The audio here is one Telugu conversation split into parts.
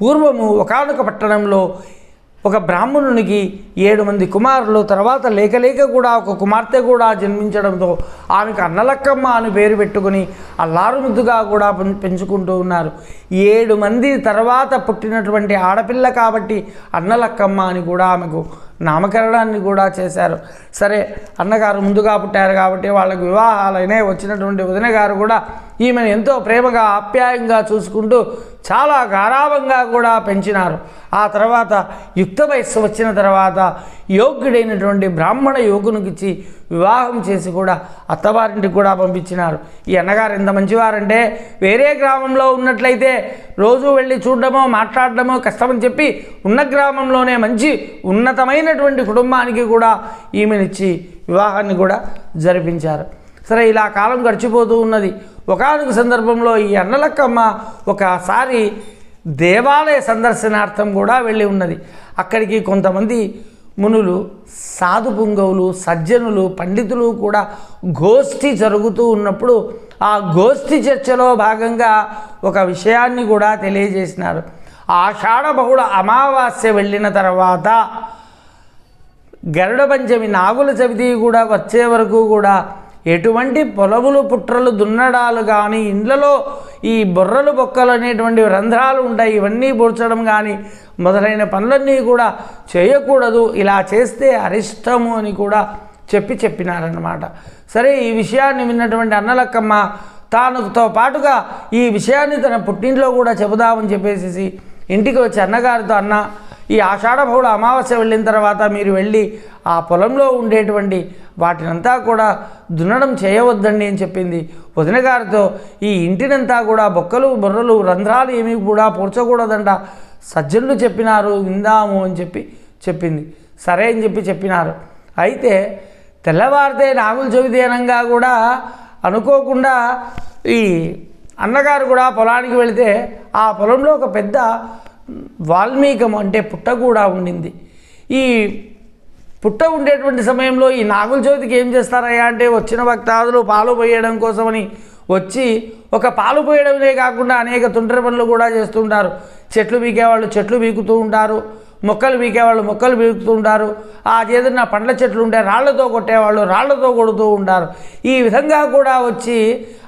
పూర్వము ఒకనొక పట్టణంలో ఒక బ్రాహ్మణునికి ఏడు మంది కుమారులు తర్వాత లేకలేక కూడా ఒక కుమార్తె కూడా జన్మించడంతో ఆమెకు అన్నలక్కమ్మ అని పేరు పెట్టుకుని అల్లారుముద్దుగా కూడా పెం- పెంచుకుంటూ ఉన్నారు. ఏడు మంది తర్వాత పుట్టినటువంటి ఆడపిల్ల కాబట్టి అన్నలక్కమ్మ అని కూడా ఆమెకు నామకరణాన్ని కూడా చేశారు. సరే అన్నగారు ముందుగా పుట్టారు కాబట్టి వాళ్ళకు వివాహాలైనా వచ్చినటువంటి వదిన గారు కూడా ఈమెను ఎంతో ప్రేమగా ఆప్యాయంగా చూసుకుంటూ చాలా గారాభంగా కూడా పెంచినారు. ఆ తర్వాత యుక్త వయస్సు వచ్చిన తర్వాత యోగ్యుడైనటువంటి బ్రాహ్మణ యువకునికిచ్చి వివాహం చేసి కూడా అత్తవారింటికి కూడా పంపించినారు. ఈ అన్నగారు ఎంత మంచివారంటే వేరే గ్రామంలో ఉన్నట్లయితే రోజు వెళ్ళి చూడడమో మాట్లాడడమో కష్టమని చెప్పి ఉన్న గ్రామంలోనే మంచి ఉన్నతమైనటువంటి కుటుంబానికి కూడా ఈమెనిచ్చి వివాహాన్ని కూడా జరిపించారు. సరే ఇలా కాలం గడిచిపోతూ ఉన్నది. ఒకనొక సందర్భంలో ఈ అన్నలక్కమ్మ ఒకసారి దేవాలయ సందర్శనార్థం కూడా వెళ్ళి ఉన్నది. అక్కడికి కొంతమంది మునులు సాధు పుంగవులు సజ్జనులు పండితులు కూడా గోష్ఠి జరుగుతూ ఉన్నప్పుడు ఆ గోష్ఠి చర్చలో భాగంగా ఒక విషయాన్ని కూడా తెలియజేసినారు. ఆషాఢ బహుళ అమావాస్య వెళ్ళిన తర్వాత గరుడ పంచమి నాగుల చవితి కూడా వచ్చే వరకు కూడా ఎటువంటి పొలములు పుట్రలు దున్నడాలు కానీ ఇండ్లలో ఈ బొర్రలు బొక్కలు అనేటువంటి రంధ్రాలు ఉంటాయి ఇవన్నీ పూడ్చడం కానీ మొదలైన పనులన్నీ కూడా చేయకూడదు. ఇలా చేస్తే అరిష్టము అని కూడా చెప్పి చెప్పినారన్నమాట. సరే ఈ విషయాన్ని విన్నటువంటి అన్నలక్కమ్మ తానుతో పాటుగా ఈ విషయాన్ని తన పుట్టింట్లో కూడా చెబుదామని చెప్పేసి ఇంటికి వచ్చి అన్నగారితో అన్న ఈ ఆషాఢ బహుళ అమావాస్య వెళ్ళిన తర్వాత మీరు వెళ్ళి ఆ పొలంలో ఉండేటువంటి వాటినంతా కూడా దున్నడం చేయవద్దండి అని చెప్పింది. వదిన గారితో ఈ ఇంటినంతా కూడా బొక్కలు బొర్రలు రంధ్రాలు ఏమీ కూడా పూడ్చకూడదంట సజ్జనులు చెప్పినారు విందాము అని చెప్పి చెప్పింది. సరే అని చెప్పి చెప్పినారు. అయితే తెల్లవారితే నాగుల చవితి అనంగా కూడా అనుకోకుండా ఈ అన్నగారు కూడా పొలానికి వెళితే ఆ పొలంలో ఒక పెద్ద వాల్మీకం అంటే పుట్ట కూడా ఉండింది. ఈ పుట్ట ఉండేటువంటి సమయంలో ఈ నాగుల చవితికి ఏం చేస్తారయ్యా అంటే వచ్చిన భక్తాదులు పాలు పోయడం కోసమని వచ్చి ఒక పాలు పోయడమే కాకుండా అనేక తుంటరి పనులు కూడా చేస్తుంటారు. చెట్లు పీకేవాళ్ళు చెట్లు పీకుతూ ఉంటారు. మొక్కలు పీకేవాళ్ళు మొక్కలు పీకుతూ ఉంటారు. ఆ చేతున్న పండ్ల చెట్లు ఉంటే రాళ్ళతో కొట్టేవాళ్ళు రాళ్ళతో కొడుతూ ఉంటారు. ఈ విధంగా కూడా వచ్చి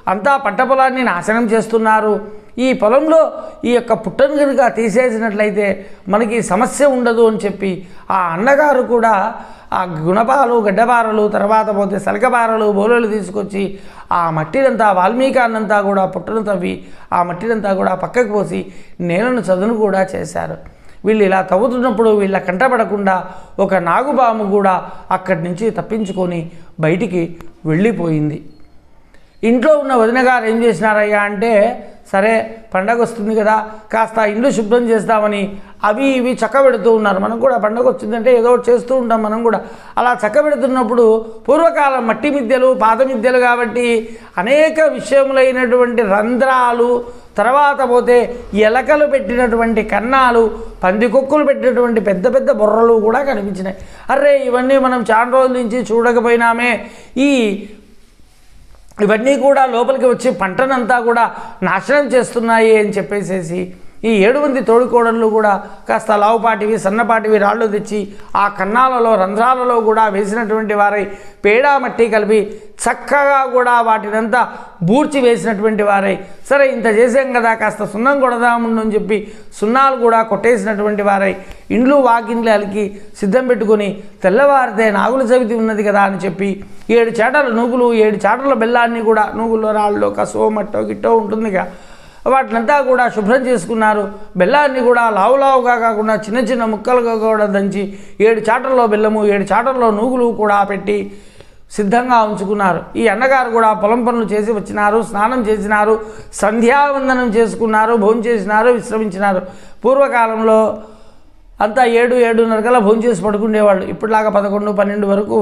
అంతా పంట పొలాన్ని నాశనం చేస్తున్నారు. ఈ పొలంలో ఈ యొక్క పుట్టను కనుక తీసేసినట్లయితే మనకి సమస్య ఉండదు అని చెప్పి ఆ అన్నగారు కూడా ఆ గుణపాలు గడ్డపారలు తర్వాత పోతే సలకపారలు బోలలు తీసుకొచ్చి ఆ మట్టినంతా వాల్మీకాన్నంతా కూడా పుట్టను తవ్వి ఆ మట్టినంతా కూడా పక్కకు పోసి నేలను చదును కూడా చేశారు. వీళ్ళు ఇలా తవ్వుతున్నప్పుడు వీళ్ళ కంటపడకుండా ఒక నాగుపాము కూడా అక్కడి నుంచి తప్పించుకొని బయటికి వెళ్ళిపోయింది. ఇంట్లో ఉన్న వదిన గారు ఏం చేసినారయ్యా అంటే సరే పండగ వస్తుంది కదా కాస్త ఇల్లు శుభ్రం చేస్తామని అవి ఇవి చక్కబెడుతూ ఉన్నారు. మనం కూడా పండగ వచ్చిందంటే ఏదో ఒకటి చేస్తూ ఉంటాం మనం కూడా. అలా చక్కబెడుతున్నప్పుడు పూర్వకాలం మట్టి మిద్దెలు పాత మిద్దెలు కాబట్టి అనేక విషయములైనటువంటి రంధ్రాలు తర్వాత పోతే ఎలకలు పెట్టినటువంటి కన్నాలు పందికొక్కులు పెట్టినటువంటి పెద్ద పెద్ద బుర్రలు కూడా కనిపించినాయి. అరే ఇవన్నీ మనం చాలా రోజుల నుంచి చూడకపోయినామే. ఈ ఇవన్నీ కూడా లోపలికి వచ్చి పంటనంతా కూడా నాశనం చేస్తున్నాయి అని చెప్పేసేసి ఈ ఏడు మంది తోడుకోడళ్ళు కూడా కాస్త లావుపాటివి సన్నపాటివి రాళ్ళు తెచ్చి ఆ కన్నాలలో రంధ్రాలలో కూడా వేసినటువంటి వారై పేడా మట్టి కలిపి చక్కగా కూడా వాటినంతా బూడ్చి వేసినటువంటి వారై సరే ఇంత చేసాం కదా కాస్త సున్నం కొడదాము అని చెప్పి సున్నాలు కూడా కొట్టేసినటువంటి వారై ఇండ్లు వాకిండ్లు అలికి సిద్ధం పెట్టుకొని తెల్లవారితే నాగుల చవితి ఉన్నది కదా అని చెప్పి ఏడు చేటల నూగులు ఏడు చేటల బెల్లాన్ని కూడా నూగుల్లో రాళ్ళలో కసో మట్టో గిట్టో ఉంటుందిగా. వాటినంతా కూడా శుభ్రం చేసుకున్నారు. బెల్లాన్ని కూడా లావులావుగా కాకుండా చిన్న చిన్న ముక్కలుగా కూడా దంచి ఏడు చాటల్లో బెల్లము ఏడు చాటల్లో నూగులు కూడా పెట్టి సిద్ధంగా ఉంచుకున్నారు. ఈ అన్నగారు కూడా పొలం పనులు చేసి వచ్చినారు స్నానం చేసినారు సంధ్యావందనం చేసుకున్నారు భోజనం చేసినారు విశ్రమించినారు. పూర్వకాలంలో అంతా ఏడు ఏడున్నర కల్లా భోజనం చేసి పడుకునేవాళ్ళు ఇప్పటిలాగా పదకొండు పన్నెండు వరకు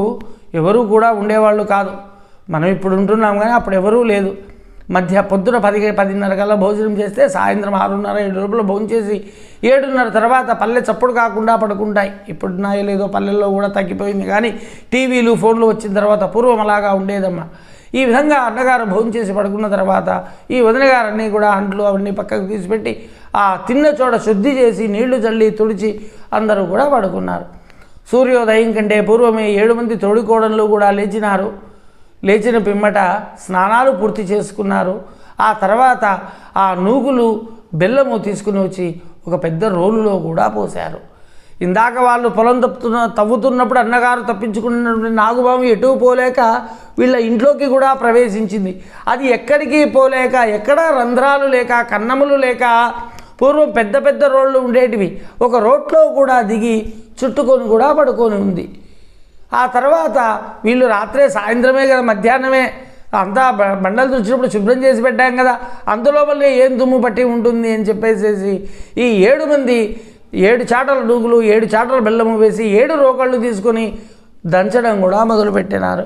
ఎవరూ కూడా ఉండేవాళ్ళు కాదు. మనం ఇప్పుడు ఉంటున్నాం కానీ అప్పుడు ఎవరూ లేదు. మధ్య పొద్దున పది పదిన్నర కల్లా భోజనం చేస్తే సాయంత్రం ఆరున్నర ఏడు లోపల భోజనం చేసి ఏడున్నర తర్వాత పల్లె చప్పుడు కాకుండా పడుకుంటాయి. ఇప్పుడు నాయో లేదో పల్లెల్లో కూడా తగ్గిపోయింది. కానీ టీవీలు ఫోన్లు వచ్చిన తర్వాత పూర్వం అలాగా ఉండేదమ్మా. ఈ విధంగా అన్నగారు భోజనం చేసి పడుకున్న తర్వాత ఈ వదిన అన్నీ కూడా అంట్లు అవన్నీ పక్కకు తీసిపెట్టి ఆ తిన్న చోట శుద్ధి చేసి నీళ్ళు చల్లి తుడిచి అందరూ కూడా పడుకున్నారు. సూర్యోదయం కంటే పూర్వమే ఏడు మంది తోడుకోవడంలో కూడా లేచినారు. లేచిన పిమ్మట స్నానాలు పూర్తి చేసుకున్నారు. ఆ తర్వాత ఆ నూగులు బెల్లము తీసుకుని వచ్చి ఒక పెద్ద రోలులో కూడా పోశారు. ఇందాక వాళ్ళు పొలం తప్పుతున్న తవ్వుతున్నప్పుడు అన్నగారు తప్పించుకున్నటువంటి నాగుబాము ఎటు పోలేక వీళ్ళ ఇంట్లోకి కూడా ప్రవేశించింది. అది ఎక్కడికి పోలేక ఎక్కడ రంధ్రాలు లేక కన్నములు లేక పూర్వం పెద్ద పెద్ద రోళ్ళు ఉండేటివి. ఒక రోడ్లో కూడా దిగి చుట్టుకొని కూడా పడుకొని ఉంది. ఆ తర్వాత వీళ్ళు రాత్రే సాయంత్రమే కదా మధ్యాహ్నమే. అంతా బండలు తుడిచినప్పుడు శుభ్రం చేసి పెట్టాం కదా. అందులో వల్లే ఏం దుమ్ము పట్టి ఉంటుంది అని చెప్పేసేసి ఈ ఏడు మంది ఏడు చాటల డూగులు ఏడు చాటల బెల్లము వేసి ఏడు రోకళ్ళు తీసుకొని దంచడం కూడా మొదలుపెట్టినారు.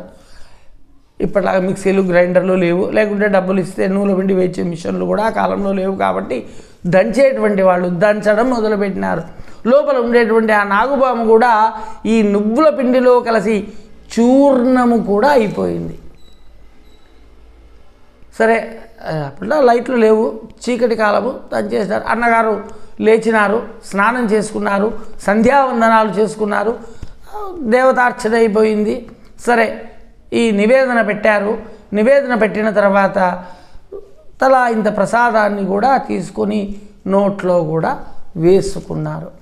ఇప్పటిలాగా మిక్సీలు గ్రైండర్లు లేవు. లేకుంటే డబ్బులు ఇస్తే నూనె పిండి వేచే మిషన్లు కూడా ఆ కాలంలో లేవు కాబట్టి దంచేటువంటి వాళ్ళు దంచడం మొదలుపెట్టినారు. లోపల ఉండేటువంటి ఆ నాగుపాము కూడా ఈ నువ్వుల పిండిలో కలిసి చూర్ణము కూడా అయిపోయింది. సరే అప్పట్లో లైట్లు లేవు. చీకటి కాలము దంచేసినారు అన్నగారు లేచినారు స్నానం చేసుకున్నారు సంధ్యావందనాలు చేసుకున్నారు. దేవతార్చన అయిపోయింది. సరే ఈ నివేదన పెట్టారు. నివేదన పెట్టిన తర్వాత తలా ఇంత ప్రసాదాన్ని కూడా తీసుకొని నోట్లో కూడా వేసుకున్నారు.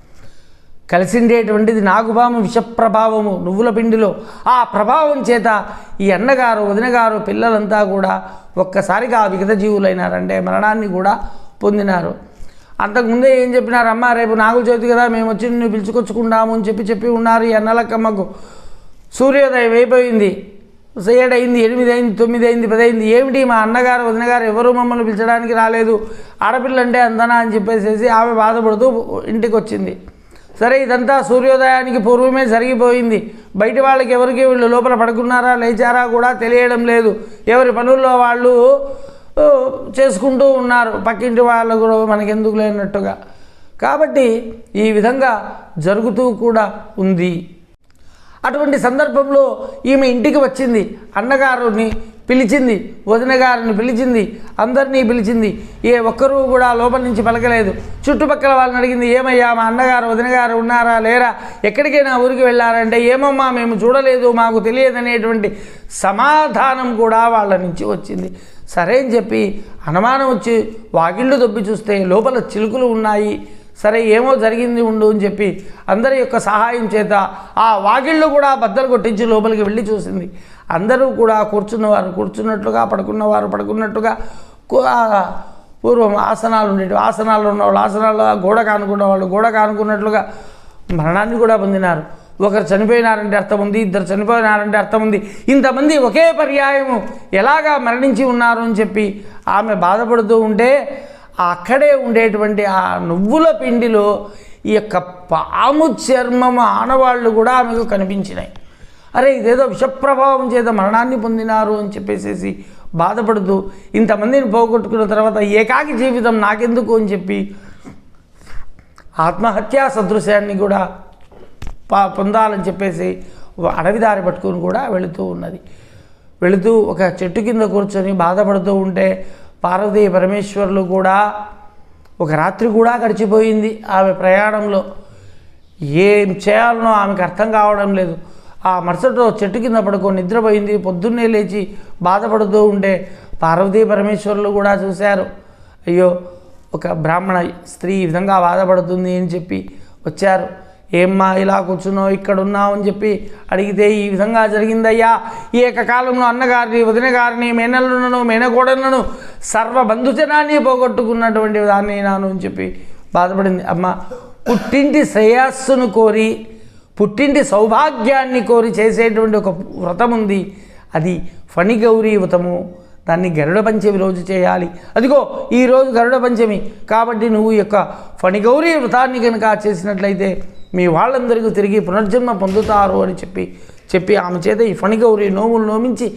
కలిసిండేటువంటిది నాగుపాము విషప్రభావము నువ్వుల పిండిలో. ఆ ప్రభావం చేత ఈ అన్నగారు వదినగారు పిల్లలంతా కూడా ఒక్కసారిగా ఆ విగత జీవులైనారంటే మరణాన్ని కూడా పొందినారు. అంతకుముందే ఏం చెప్పినారు? అమ్మ రేపు నాగుల చవితి కదా మేము వచ్చి నిన్ను పిలుచుకొచ్చుకుంటాము అని చెప్పి చెప్పి ఉన్నారు ఈ అన్నలక్కమ్మకు సూర్యోదయం అయిపోయింది. ఏడైంది ఎనిమిది అయింది తొమ్మిది అయింది పది అయింది ఏమిటి మా అన్నగారు వదినగారు ఎవరు మమ్మల్ని పిలిచడానికి రాలేదు? ఆడపిల్లంటే అందనా అని చెప్పేసేసి ఆమె బాధపడుతూ ఇంటికి వచ్చింది సరే ఇదంతా సూర్యోదయానికి పూర్వమే జరిగిపోయింది. బయట వాళ్ళకి ఎవరికి వీళ్ళు లోపల పడుకున్నారా లేచారా కూడా తెలియడం లేదు. ఎవరి పనుల్లో వాళ్ళు చేసుకుంటూ ఉన్నారు. పక్కింటి వాళ్ళు కూడా మనకెందుకు లేనట్టుగా. కాబట్టి ఈ విధంగా జరుగుతూ కూడా ఉంది. అటువంటి సందర్భంలో ఈమె ఇంటికి వచ్చింది. అన్నగారుని పిలిచింది వదిన గారిని పిలిచింది అందరినీ పిలిచింది. ఏ ఒక్కరూ కూడా లోపల నుంచి పలకలేదు. చుట్టుపక్కల వాళ్ళని అడిగింది ఏమయ్యా మా అన్నగారు వదిన గారు ఉన్నారా లేరా? ఎక్కడికైనా ఊరికి వెళ్ళారంటే ఏమమ్మా మేము చూడలేదు మాకు తెలియదనేటువంటి సమాధానం కూడా వాళ్ళ నుంచి వచ్చింది. సరే అని చెప్పి అనుమానం వచ్చి వాకిళ్ళు దొబ్బి చూస్తే లోపల చిలుకలు ఉన్నాయి. సరే ఏమో జరిగింది ఉండు అని చెప్పి అందరి యొక్క సహాయం చేత ఆ వాకిళ్ళు కూడా బద్దలు కొట్టించి లోపలికి వెళ్ళి చూసింది. అందరూ కూడా కూర్చున్నవారు కూర్చున్నట్లుగా పడుకున్నవారు పడుకున్నట్టుగా పూర్వం ఆసనాలు ఉండేవి ఆసనాలు ఉన్నవాళ్ళు ఆసనాలు గోడ కానుకున్న వాళ్ళు గోడ కానుకున్నట్లుగా మరణాన్ని కూడా పొందినారు. ఒకరు చనిపోయినారంటే అర్థం ఉంది ఇద్దరు చనిపోయినారంటే అర్థం ఉంది. ఇంతమంది ఒకే పర్యాయము ఎలాగా మరణించి ఉన్నారు అని చెప్పి ఆమె బాధపడుతూ ఉంటే అక్కడే ఉండేటువంటి ఆ నువ్వుల పిండిలో ఈ యొక్క పాము చర్మం ఆనవాళ్ళు కూడా ఆమెకు కనిపించినాయి. అరే ఇదేదో విషప్రభావం చేత మరణాన్ని పొందినారు అని చెప్పేసేసి బాధపడుతూ ఇంతమందిని పోగొట్టుకున్న తర్వాత ఏకాకి జీవితం నాకెందుకు అని చెప్పి ఆత్మహత్యా సదృశ్యాన్ని కూడా పా పొందాలని చెప్పేసి అడవి దారి పట్టుకొని కూడా వెళుతూ ఉన్నది. వెళుతూ ఒక చెట్టు కింద కూర్చొని బాధపడుతూ ఉంటే పార్వతీ పరమేశ్వరులు కూడా ఒక రాత్రి కూడా గడిచిపోయింది ఆమె ప్రయాణంలో. ఏం చేయాలనో ఆమెకు అర్థం కావడం లేదు. ఆ మరుసటి చెట్టు కింద పడుకొని నిద్రపోయింది. పొద్దున్నే లేచి బాధపడుతూ ఉండే పార్వతీ పరమేశ్వరులు కూడా చూశారు. అయ్యో ఒక బ్రాహ్మణ స్త్రీ ఈ విధంగా బాధపడుతుంది అని చెప్పి వచ్చారు. ఏమ్మా ఇలా కూర్చున్నావు ఇక్కడ ఉన్నావు అని చెప్పి అడిగితే ఈ విధంగా జరిగిందయ్యా. ఈ యొక్క కాలంలో అన్నగారిని వదిన గారిని మేనల్లునను మేనకోడలను సర్వ బంధుజనాన్ని పోగొట్టుకున్నటువంటి దాన్ని నాను అని చెప్పి బాధపడింది. అమ్మ పుట్టింటి శ్రేయస్సును కోరి పుట్టింటి సౌభాగ్యాన్ని కోరి చేసేటువంటి ఒక వ్రతం ఉంది. అది ఫణి గౌరీ వ్రతము. దాన్ని గరుడ పంచమి రోజు చేయాలి. అదిగో ఈరోజు గరుడ పంచమి. కాబట్టి నువ్వు యొక్క ఫణిగౌరీ వ్రతాన్ని కనుక చేసినట్లయితే మీ వాళ్ళందరికీ తిరిగి పునర్జన్మ పొందుతారు అని చెప్పి చెప్పి ఆమె చేత ఈ ఫణిగౌరి నోములు నోమించి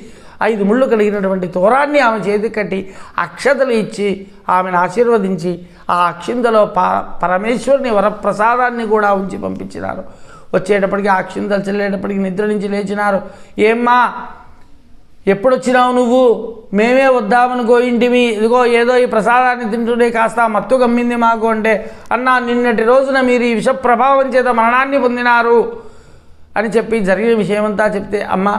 ఐదు ముళ్ళు కలిగినటువంటి తోరాన్ని ఆమె చేతి కట్టి అక్షతలు ఇచ్చి ఆమెను ఆశీర్వదించి ఆ అక్షింతలో ప పరమేశ్వరుని వరప్రసాదాన్ని కూడా ఉంచి పంపించినారు. వచ్చేటప్పటికి ఆ అక్షింతలు చెల్లేటప్పటికి నిద్ర నుంచి లేచినారు. ఏమ్మా ఎప్పుడొచ్చినావు నువ్వు? మేమే వద్దామనుకో ఇంటిమి. ఇదిగో ఏదో ఈ ప్రసాదాన్ని తింటుండే కాస్త మత్తు గమ్మింది మాకు అంటే అన్నా నిన్నటి రోజున మీరు ఈ విష ప్రభావం చేత మరణాన్ని పొందినారు అని చెప్పి జరిగిన విషయమంతా చెప్తే అమ్మ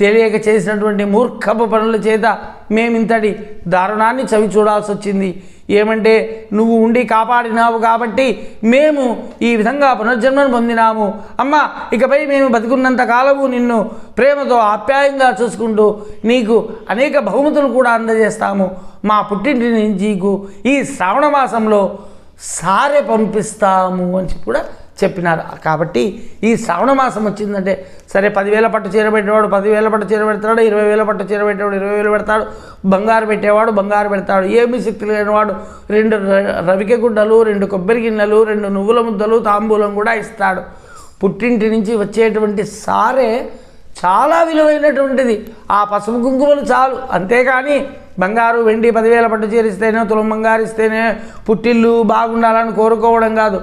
తెలియక చేసినటువంటి మూర్ఖపు పనుల చేత మేమింతటి దారుణాన్ని చవి చూడాల్సి వచ్చింది. ఏమంటే నువ్వు ఉండి కాపాడినావు కాబట్టి మేము ఈ విధంగా పునర్జన్మను పొందినాము. అమ్మ ఇకపై మేము బతికున్నంత కాలము నిన్ను ప్రేమతో ఆప్యాయంగా చూసుకుంటూ నీకు అనేక బహుమతులు కూడా అందజేస్తాము. మా పుట్టింటి నుంచి ఈ శ్రావణ మాసంలో సారె పంపిస్తాము అని చెప్పి కూడా చెప్పినారు. కాబట్టి ఈ శ్రావణ మాసం వచ్చిందంటే సరే పదివేల పట్టు చీర పెట్టేవాడు పదివేల పట్టు చీర పెడతాడు ఇరవై వేల పట్టు చీర పెట్టేవాడు ఇరవై వేలు పెడతాడు బంగారు పెట్టేవాడు బంగారు పెడతాడు. ఏమి శక్తి లేనివాడు రెండు రవిక గుడ్డలు రెండు కొబ్బరి గిన్నెలు రెండు నువ్వుల ముద్దలు తాంబూలం కూడా ఇస్తాడు. పుట్టింటి నుంచి వచ్చేటువంటి సారే చాలా విలువైనటువంటిది. ఆ పసుపు కుంకుమలు చాలు. అంతేకాని బంగారు వెండి పదివేల పట్టు చేరిస్తేనే తులం బంగారు ఇస్తేనే పుట్టిల్లు బాగుండాలని కోరుకోవడం కాదు.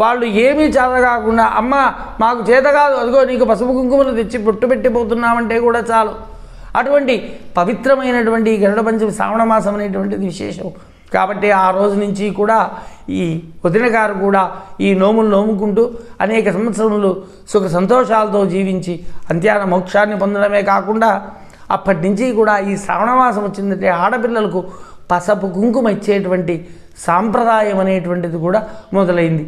వాళ్ళు ఏమీ చేత కాకుండా అమ్మ మాకు చేత కాదు అదిగో నీకు పసుపు కుంకుమలు తెచ్చి పుట్టు పెట్టిపోతున్నామంటే కూడా చాలు. అటువంటి పవిత్రమైనటువంటి గరుడ పంచమి శ్రావణ మాసం అనేటువంటిది విశేషం. కాబట్టి ఆ రోజు నుంచి కూడా ఈ వదిన గారు కూడా ఈ నోములు నోముకుంటూ అనేక సంవత్సరములు సుఖ సంతోషాలతో జీవించి అంత్యాన మోక్షాన్ని పొందడమే కాకుండా అప్పటి నుంచి కూడా ఈ శ్రావణ మాసం వచ్చిందంటే ఆడపిల్లలకు పసపు కుంకుమ ఇచ్చేటువంటి సాంప్రదాయం అనేటువంటిది కూడా మొదలైంది.